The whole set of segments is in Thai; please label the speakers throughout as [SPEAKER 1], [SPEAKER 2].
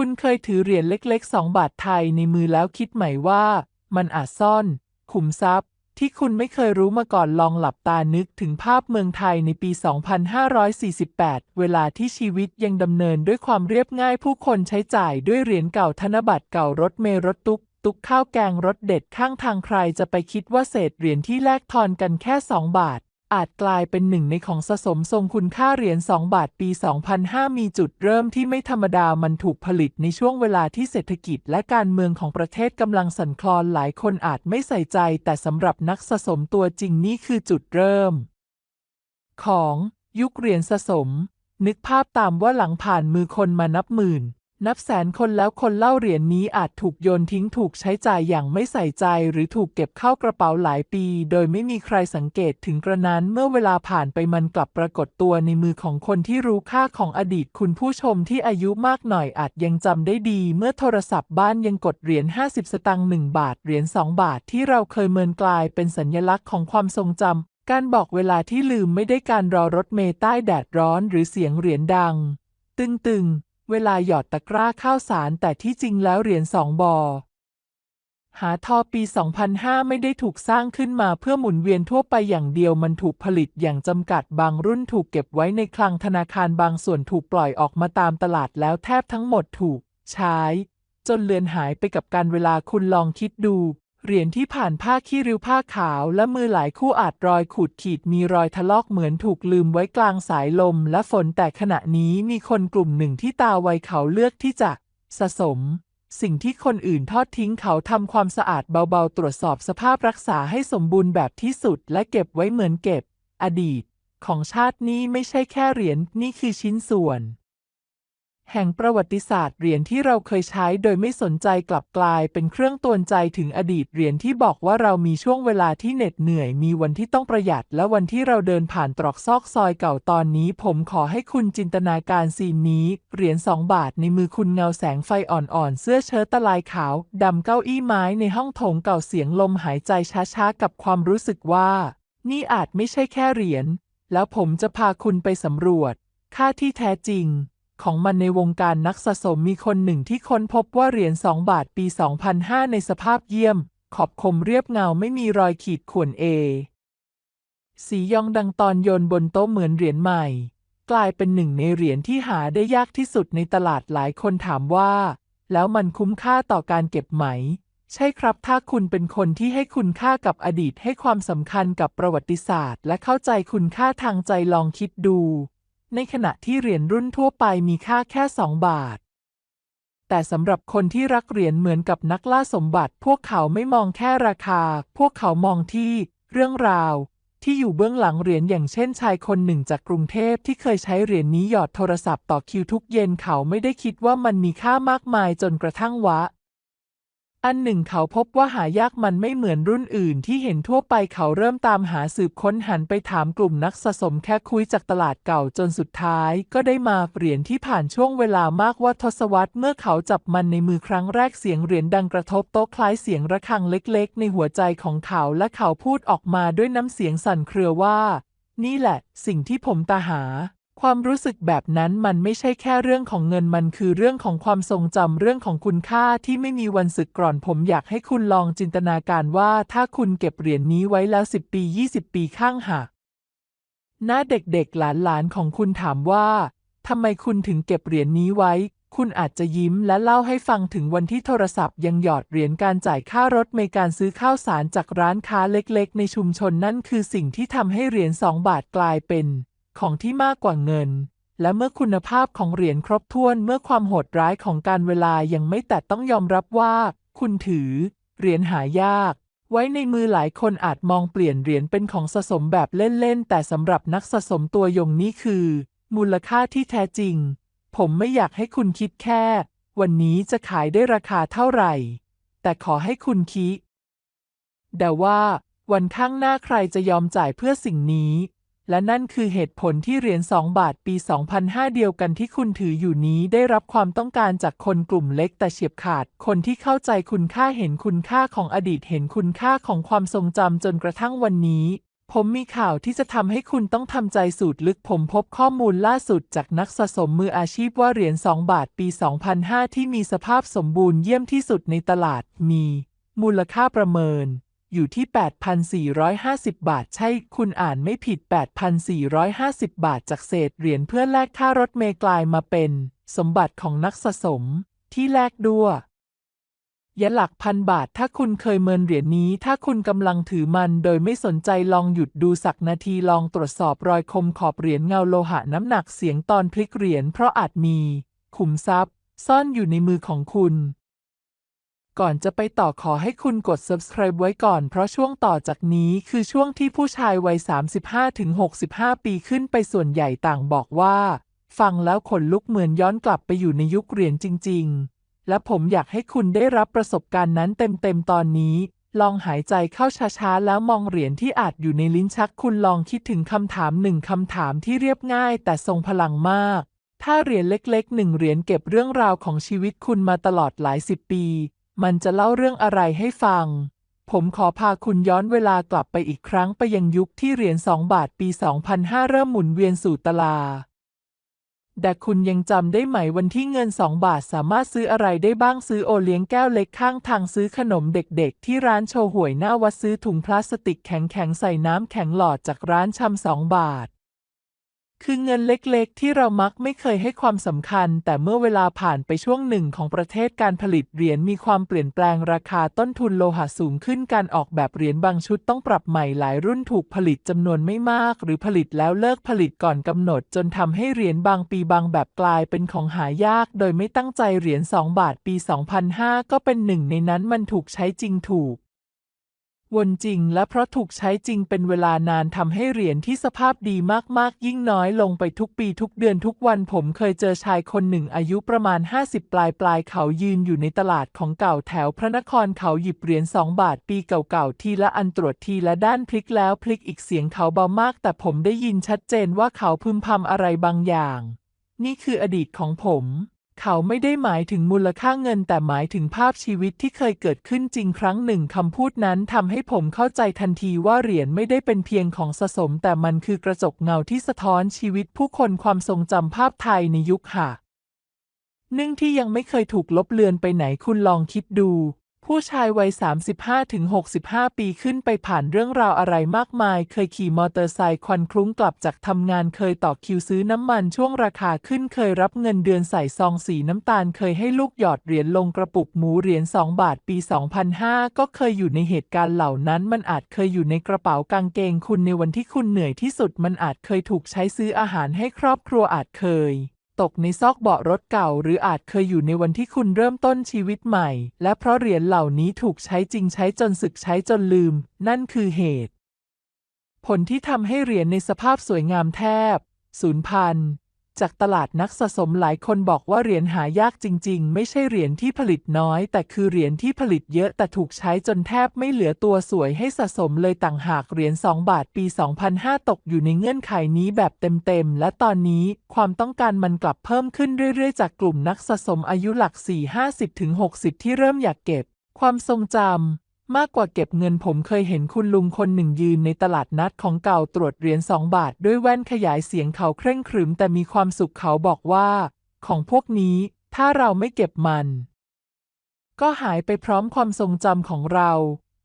[SPEAKER 1] คุณเคยถือเหรียญเล็กๆสองบาทไทยในมือแล้วคิดไหมว่า มันอาจซ่อน ขุมทรัพย์ ที่คุณไม่เคยรู้มาก่อนลองหลับตานึกถึงภาพเมืองไทยในปี 2548 เวลาที่ชีวิตยังดำเนินด้วยความเรียบง่ายผู้คนใช้จ่ายด้วยเหรียญเก่าธนบัตรเก่ารถเมล์รถตุ๊กตุ๊กข้าวแกงรถเด็ดข้างทางใครจะไปคิดว่าเศษเหรียญที่แลกทอนกันแค่ 2 บาท อาจกลายเป็นหนึ่งในของสะสมทรงคุณค่าเหรียญ 2 บาทปี 2005 มีจุดเริ่มที่ไม่ธรรมดา มันถูกผลิตในช่วงเวลาที่เศรษฐกิจและการเมืองของประเทศกำลังสั่นคลอน หลายคนอาจไม่ใส่ใจ แต่สำหรับนักสะสมตัวจริงนี่คือจุดเริ่ม ของยุคเหรียญสะสม นึกภาพตามว่าหลังผ่านมือคนมานับหมื่น นับแสนคนแล้วคนเล่าเหรียญนี้อาจถูกโยนทิ้งถูกใช้จ่ายอย่างไม่ใส่ใจ หรือถูกเก็บเข้ากระเป๋าหลายปี โดยไม่มีใครสังเกตถึงกระนั้นเมื่อเวลาผ่านไปมันกลับปรากฏตัวในมือของคนที่รู้ค่าของอดีตคุณผู้ชมที่อายุมากหน่อยอาจยังจำได้ดี เมื่อโทรศัพท์บ้านยังกดเหรียญ 50 สตางค์1บาทเหรียญ2บาทที่เราเคยเมินกลายเป็นสัญลักษณ์ของความทรงจำการบอกเวลาที่ลืมไม่ได้การรอรถเมล์ใต้แดดร้อน หรือเสียงเหรียญดัง ตึงๆ เวลาหยอดตะกร้าข้าวสารแต่ที่จริงแล้วเหรียญสองบอหาทอปี 2005 ไม่ได้ถูกสร้างขึ้นมาเพื่อหมุนเวียนทั่วไปอย่างเดียวมันถูกผลิตอย่างจำกัดบางรุ่นถูกเก็บไว้ในคลังธนาคารบางส่วนถูกปล่อยออกมาตามตลาดแล้วแทบทั้งหมดถูก ใช้ จนเลือนหายไปกับการเวลาคุณลองคิดดู เหรียญที่ผ่านผ้าขี้ริ้วผ้าขาวและมือหลายคู่อาจรอยขูดขีดมีรอยทะลอกเหมือนถูกลืมไว้กลางสายลมและฝนแต่ขณะนี้มีคนกลุ่มหนึ่งที่ตาไวเขาเลือกที่จะสะสม สิ่งที่คนอื่นทอดทิ้งเขาทำความสะอาดเบาๆ ตรวจสอบสภาพรักษาให้สมบูรณ์แบบที่สุดและเก็บไว้เหมือนเก็บ อดีต ของชาตินี้ไม่ใช่แค่เหรียญนี่คือชิ้นส่วน แห่งประวัติศาสตร์เหรียญที่เราเคยใช้โดยไม่สนใจกลับกลายเป็นเครื่องตวนใจถึงอดีตเหรียญที่บอกว่าเรามีช่วงเวลาที่เหน็ดเหนื่อย มีวันที่ต้องประหยัด และวันที่เราเดินผ่านตรอกซอกซอยเก่าตอนนี้ ผมขอให้คุณจินตนาการซีนนี้ เหรียญสองบาทในมือคุณเงาแสงไฟอ่อนๆ เสื้อเชิ้ตตะลายขาวดำเก้าอี้ไม้ในห้องโถงเก่าเสียงลมหายใจช้าๆกับความรู้สึกว่า นี่อาจไม่ใช่แค่เหรียญแล้วผมจะพาคุณไปสำรวจ ค่าที่แท้จริง ของมันในวงการนักสะสมมีคนหนึ่งที่ค้นพบว่าเหรียญ 2 บาทปี 2005 ในสภาพเยี่ยม ขอบคมเรียบเงาไม่มีรอยขีดข่วนเอ สียองดังตอนโยนบนโต๊ะเหมือนเหรียญใหม่ กลายเป็นหนึ่งในเหรียญที่หาได้ยากที่สุดในตลาดหลายคนถามว่า แล้วมันคุ้มค่าต่อการเก็บไหม ใช่ครับถ้าคุณเป็นคนที่ให้คุณค่ากับอดีตให้ความสำคัญกับประวัติศาสตร์ และเข้าใจคุณค่าทางใจลองคิดดู ในขณะที่เหรียญรุ่นทั่วไปมีค่าแค่ 2 บาท แต่สำหรับคนที่รักเหรียญเหมือนกับนักล่าสมบัติ พวกเขาไม่มองแค่ราคา พวกเขามองที่เรื่องราว ที่อยู่เบื้องหลังเหรียญอย่างเช่นชายคนหนึ่งจากกรุงเทพที่เคยใช้เหรียญนี้หยอดโทรศัพท์ต่อคิวทุกเย็นเขาไม่ได้คิดว่ามันมีค่ามากมายจนกระทั่งวะ อันหนึ่งเขาพบว่าหายากมันไม่เหมือนรุ่นอื่นที่เห็นทั่วไปเขาเริ่มตามหาสืบค้นหันไปถามกลุ่มนักสะสมแค่คุยจากตลาดเก่าจนสุดท้ายก็ได้มาเหรียญที่ผ่านช่วงเวลามากว่าทศวรรษเมื่อเขาจับมันในมือครั้งแรกเสียงเหรียญดังกระทบโต๊ะคล้ายเสียงระฆังเล็กๆ ในหัวใจของเขาและเขาพูดออกมาด้วยน้ำเสียงสั่นเครือว่า นี่แหละ สิ่งที่ผมตาหา ความรู้สึกแบบนั้นมันไม่ใช่แค่เรื่องของเงินมันคือเรื่องของความทรงจำเรื่องของคุณค่าที่ไม่มีวันสึกกร่อนผมอยากให้คุณลองจินตนาการว่าถ้าคุณเก็บเหรียญนี้ไว้แล้ว 10 ปี 20 ปีข้างหักหน้าเด็กๆหลานๆของคุณถามว่าทำไมคุณถึงเก็บเหรียญนี้ไว้ คุณอาจจะยิ้มและเล่าให้ฟังถึงวันที่โทรศัพท์ยังหยอดเหรียญการจ่ายค่ารถในการซื้อข้าวสารจากร้านค้าเล็กๆ ในชุมชนนั่นคือสิ่งที่ทำให้เหรียญ2บาทกลายเป็น ของที่มากกว่าเงิน และเมื่อคุณภาพของเหรียญครบถ้วนเมื่อความโหดร้ายของการเวลายังไม่แต่ต้องยอมรับว่า คุณถือ เหรียญหายาก ไว้ในมือหลายคนอาจมองเปลี่ยนเหรียญเป็นของสะสมแบบเล่นๆ แต่สำหรับนักสะสมตัวยงนี่คือ มูลค่าที่แท้จริง ผมไม่อยากให้คุณคิดแค่ วันนี้จะขายได้ราคาเท่าไหร่ แต่ขอให้คุณคิดแต่ว่าวันข้างหน้าใครจะยอมจ่ายเพื่อสิ่งนี้ และนั่นคือเหตุผลที่เหรียญ 2 บาทปี 2005 เดียวกันที่คุณถืออยู่นี้ได้รับความต้องการจากคนกลุ่มเล็กแต่เฉียบขาด คนที่เข้าใจคุณค่าเห็นคุณค่าของอดีตเห็นคุณค่าของความทรงจำจนกระทั่งวันนี้ ผมมีข่าวที่จะทำให้คุณต้องทำใจสูตรลึกผมพบข้อมูลล่าสุดจากนักสะสมมืออาชีพว่าเหรียญ 2 บาทปี 2005 ที่มีสภาพสมบูรณ์เยี่ยมที่สุดในตลาดมี มูลค่าประเมิน อยู่ที่ 8,450 บาท ใช่ คุณอ่านไม่ผิด 8,450 บาทจากเศษเหรียญเพื่อแลกค่ารถเมล์กลายมาเป็น สมบัติของนักสะสม ที่แลกด้วยยะหลักพันบาท ถ้าคุณเคยเมินเหรียญนี้ ถ้าคุณกำลังถือมันโดยไม่สนใจลองหยุดดูสักนาทีลองตรวจสอบรอยคมขอบเหรียญเงาโลหะน้ำหนักเสียงตอนพลิกเหรียญเพราะอาจมี ขุมทรัพย์ ซ่อนอยู่ในมือของคุณ ก่อนจะไปต่อขอให้คุณกด subscribe ไว้ก่อน เพราะช่วงต่อจากนี้คือช่วงที่ผู้ชายวัย 35-65 ปีขึ้นไปส่วนใหญ่ต่างบอกว่า ฟังแล้วขนลุกเหมือนย้อนกลับไปอยู่ในยุคเหรียญจริง ๆ และผมอยากให้คุณได้รับประสบการณ์นั้นเต็มๆตอนนี้ ลองหายใจเข้าช้าๆ แล้วมองเหรียญที่อาจอยู่ในลิ้นชักคุณลองคิดถึงคำถามหนึ่งคำถามที่เรียบง่าย แต่ทรงพลังมาก ถ้าเหรียญเล็กๆหนึ่งเหรียญเก็บเรื่องราวของชีวิตคุณมาตลอดหลายสิบปี มันจะเล่าเรื่องอะไรให้ฟัง ผมขอพาคุณย้อนเวลากลับไปอีกครั้งไปยังยุคที่เหรียญ 2 บาทปี 2005 เริ่มหมุนเวียนสู่ตลาดแต่คุณยังจำได้ไหมวันที่เงิน 2 บาทสามารถซื้ออะไรได้บ้างซื้อโอเลี้ยงแก้วเล็กข้างทางซื้อขนมเด็กๆ ที่ร้านโชห่วยหน้าวัดซื้อถุงพลาสติกแข็งๆ ใส่น้ำแข็งหลอดจากร้านชำสองบาท คือเงินเล็กๆ ที่เรามักไม่เคยให้ความสำคัญ แต่เมื่อเวลาผ่านไปช่วงหนึ่งของประเทศการผลิตเหรียญมีความเปลี่ยนแปลงราคาต้นทุนโลหะสูงขึ้นการออกแบบเหรียญบางชุดต้องปรับใหม่หลายรุ่นถูกผลิตจำนวนไม่มาก หรือผลิตแล้วเลิกผลิตก่อนกำหนด จนทำให้เหรียญบางปีบางแบบกลายเป็นของหายาก โดยไม่ตั้งใจเหรียญ2บาทปี 2005 ก็เป็นหนึ่งในนั้นมันถูกใช้จริงถูก วนจริงและเพราะถูกใช้จริงเป็นเวลานานทำให้เหรียญที่สภาพดีมากๆ ยิ่งน้อยลงไปทุกปีทุกเดือนทุกวันผมเคยเจอชายคนหนึ่งอายุประมาณ 50 ปลายปลายเขายืนอยู่ในตลาดของเก่าแถวพระนครเขาหยิบเหรียญ2บาทปีเก่าๆ ทีละอันตรวจทีละด้านพลิกแล้วพลิกอีกเสียงเขาเบามาก แต่ผมได้ยินชัดเจนว่าเขาพึมพำอะไรบางอย่าง นี่คืออดีตของผม เขาไม่ได้หมายถึงมูลค่าเงิน แต่หมายถึงภาพชีวิตที่เคยเกิดขึ้นจริงครั้งหนึ่งคำพูดนั้นทำให้ผมเข้าใจทันทีว่าเหรียญไม่ได้เป็นเพียงของสะสม แต่มันคือกระจกเงาที่สะท้อนชีวิตผู้คนความทรงจำภาพไทยในยุคหะนึ่งที่ยังไม่เคยถูกลบเลือนไปไหนคุณลองคิดดู ผู้ชายวัย 35-65 ปีขึ้นไปผ่านเรื่องราวอะไรมากมาย เคยขี่มอเตอร์ไซค์ควันคลุ้งกลับจากทำงาน เคยต่อคิวซื้อน้ำมันช่วงราคาขึ้น เคยรับเงินเดือนใส่ซองสีน้ำตาล เคยให้ลูกหยอดเหรียญลงกระปุกหมูเหรียญ 2 บาทปี 2005 ก็เคยอยู่ในเหตุการณ์เหล่านั้น มันอาจเคยอยู่ในกระเป๋ากางเกงคุณในวันที่คุณเหนื่อยที่สุด มันอาจเคยถูกใช้ซื้ออาหารให้ครอบครัวอาจเคย ตกในซอกเบาะรถเก่า หรืออาจเคยอยู่ในวันที่คุณเริ่มต้นชีวิตใหม่ และเพราะเหรียญเหล่านี้ถูกใช้จริงใช้จนสึกใช้จนลืม นั่นคือเหตุ ผลที่ทำให้เหรียญในสภาพสวยงามแทบสูญพันธุ์ จากตลาดนักสะสมหลายคนบอกว่าเหรียญหายากจริง ๆ ไม่ใช่เหรียญที่ผลิตน้อย แต่คือเหรียญที่ผลิตเยอะแต่ถูกใช้จนแทบไม่เหลือตัวสวยให้สะสมเลยต่างหากเหรียญ2บาทปี 2005 ตกอยู่ในเงื่อนไขนี้แบบเต็มๆ และตอนนี้ความต้องการมันกลับเพิ่มขึ้นเรื่อยๆ จากกลุ่มนักสะสมอายุหลัก 4 50 ถึง 60 ที่เริ่มอยากเก็บ ความทรงจำ มากกว่าเก็บเงินผมเคยเห็นคุณลุงคนหนึ่งยืนในตลาดนัดของเก่าตรวจเหรียญสองบาท ด้วยแว่นขยายเสียงเขาเคร่งครึมแต่มีความสุขเขาบอกว่า ของพวกนี้ถ้าเราไม่เก็บมัน ก็หายไปพร้อมความทรงจำของเรา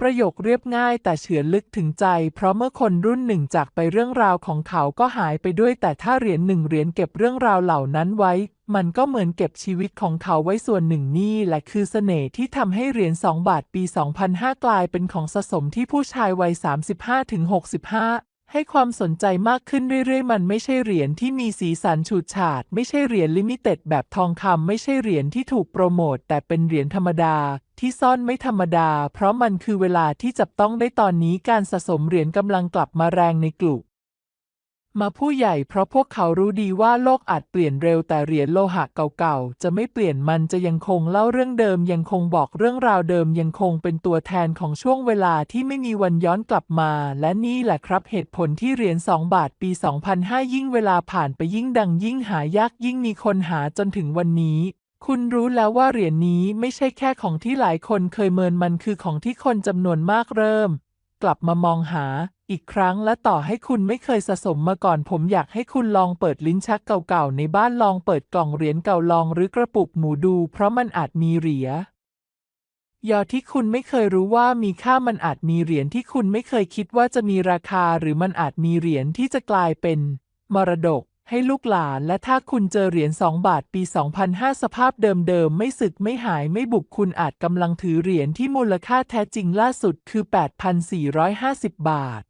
[SPEAKER 1] ประโยคเรียบง่ายแต่เฉือนลึกถึงใจ เพราะเมื่อคนรุ่นหนึ่งจากไปเรื่องราวของเขาก็หายไปด้วย แต่ถ้าเหรียญหนึ่งเหรียญเก็บเรื่องราวเหล่านั้นไว้ มันก็เหมือนเก็บชีวิตของเขาไว้ส่วนหนึ่งนี่แหละคือเสน่ห์ที่ทำให้เหรียญ2บาทปี 2005 กลายเป็นของสะสมที่ผู้ชายวัย 35-65 ให้ความสนใจมากขึ้นเรื่อยๆ มันไม่ใช่เหรียญที่มีสีสันฉูดฉาด ไม่ใช่เหรียญลิมิเต็ดแบบทองคำไม่ใช่เหรียญที่ถูกโปรโมตแต่เป็นเหรียญธรรมดา ที่ซ่อนไม่ธรรมดา เพราะมันคือเวลาที่จับต้องได้ตอนนี้การสะสมเหรียญกำลังกลับมาแรงในกลุ่ม มาผู้ใหญ่เพราะพวกเขารู้ดีว่าโลกอาจเปลี่ยนเร็วแต่เหรียญโลหะเก่าๆ จะไม่เปลี่ยนมันจะยังคงเล่าเรื่องเดิม ยังคงบอกเรื่องราวเดิมยังคงเป็นตัวแทนของช่วงเวลาที่ไม่มีวันย้อนกลับมา และนี่แหละครับเหตุผลที่เหรียญ2บาทปี 2005 ยิ่งเวลาผ่านไปยิ่งดังยิ่งหายากยิ่งมีคนหาจนถึงวันนี้คุณรู้แล้วว่าเหรียญนี้ไม่ใช่แค่ของที่หลายคนเคยเมินมันคือของที่คนจำนวนมากเริ่ม กลับมามองหา อีกครั้งและต่อให้คุณไม่เคยสะสมมาก่อน ผมอยากให้คุณลองเปิดลิ้นชักเก่าๆในบ้านลองเปิดกล่องเหรียญเก่าลองหรือกระปุกหมูดู เพราะมันอาจมีเหรียญยอที่คุณไม่เคยรู้ว่ามีค่ามันอาจมีเหรียญที่คุณไม่เคยคิดว่าจะมีราคา หรือมันอาจมีเหรียญที่จะกลายเป็น มรดก ให้ลูกหลาน และถ้าคุณเจอเหรียญ2บาทปี 2005 สภาพเดิมๆ ไม่สึกไม่หายไม่บุบคุณอาจกำลังถือเหรียญที่มูลค่าแท้จริงล่าสุดคือ 8,450 บาท